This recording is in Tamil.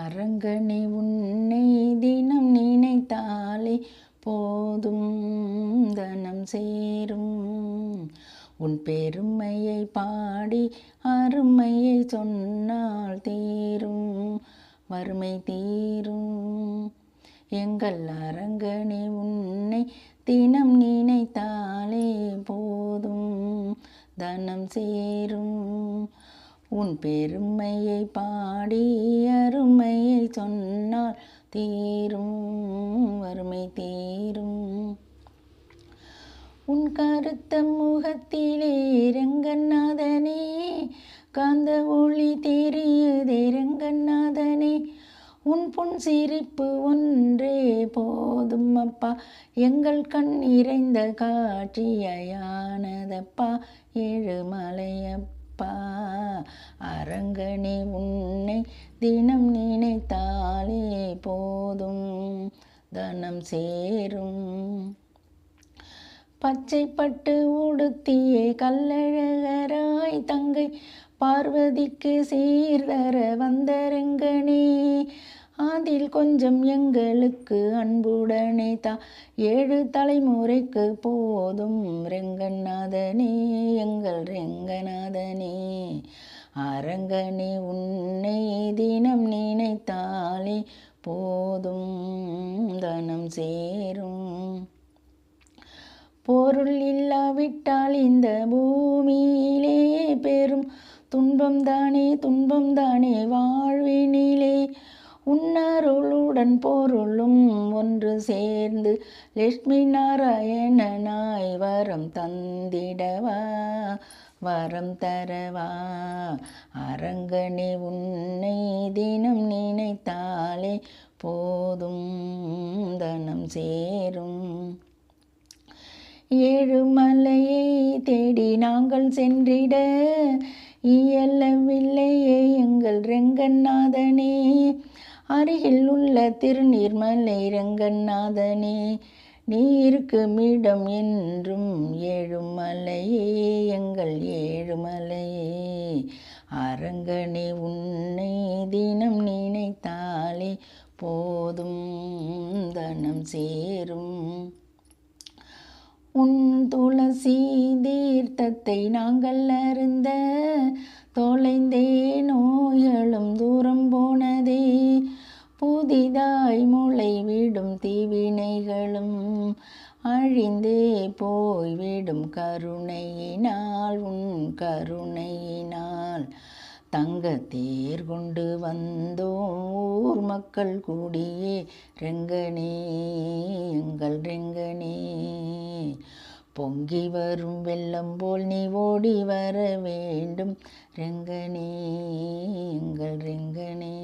அரங்கனே உன்னை தினம் நினைத்தாலே போதும் தனம் சேரும். உன் பெருமையை பாடி அருமையை சொன்னால் தீரும் வறுமை தீரும். எங்கள் அரங்கனே உன்னை தினம் நினைத்தாலே போதும் தனம் சேரும். உன் பெருமையை பாடி அருமை தீரும் வறுமை தீரும். உன் கருத்த முகத்திலே ரங்கநாதனே காந்த ஒளி தெரியுதே ரங்கநாதனே. உன் புன் சிரிப்பு ஒன்றே போதும் அப்பா எங்கள் கண் இறைந்த காட்சியானதப்பா ஏழுமலையப்பா அரங்கனே உன்னை தினம் நினைத்தாலே போதும். தனம் சேரும். பச்சை பட்டு உடுத்திய கல்லழகராய் தங்கை பார்வதிக்கு சீர்தர வந்த அதில் கொஞ்சம் எங்களுக்கு அன்புடனே தா. ஏழு தலைமுறைக்கு போதும் ரெங்கநாதனே எங்கள் ரெங்கநாதனே. அரங்கனே உன்னை தினம் நினைத்தாலே போதும் தனம் சேரும். பொருள் இல்லாவிட்டால் இந்த பூமியிலே பெரும் துன்பம் தானே துன்பம் தானே வாழ்வினிலே உன்னருளுடன் பொருளும் ஒன்று சேர்ந்து லட்சுமி நாராயணனாய் வரம் தந்திடவா வரம் தரவா. அரங்கனே உன்னை தினம் நினைத்தாலே போதும் தனம் சேரும். ஏழுமலையை தேடி நாங்கள் சென்றிட இயலவில்லையே எங்கள் ரெங்கநாதனே. அருகில் உள்ள திருநீர்மலை ரங்கநாதனே நீருக்கு மிடம் என்றும் ஏழுமலையே எங்கள் ஏழுமலையே. அரங்கனே உன்னை தினம் நினைத்தாலே போதும் தனம் சேரும். உன் துளசி தீர்த்தத்தை நாங்கள் அருந்த தொலைந்தே நோய்களும் தூரம் போனதே புதிதாய் முளைவிடும் தீவினைகளும் அழிந்தே போய்விடும் கருணையினால் உன் கருணையினால் தங்க தேர் கொண்டு வந்தோம். ஊர் மக்கள் கூடியே ரெங்கனே எங்கள் ரெங்கனே. பொங்கி வரும் வெள்ளம் போல் நீ ஓடி வர வேண்டும். ரெங்கனே எங்கள் ரெங்கனே.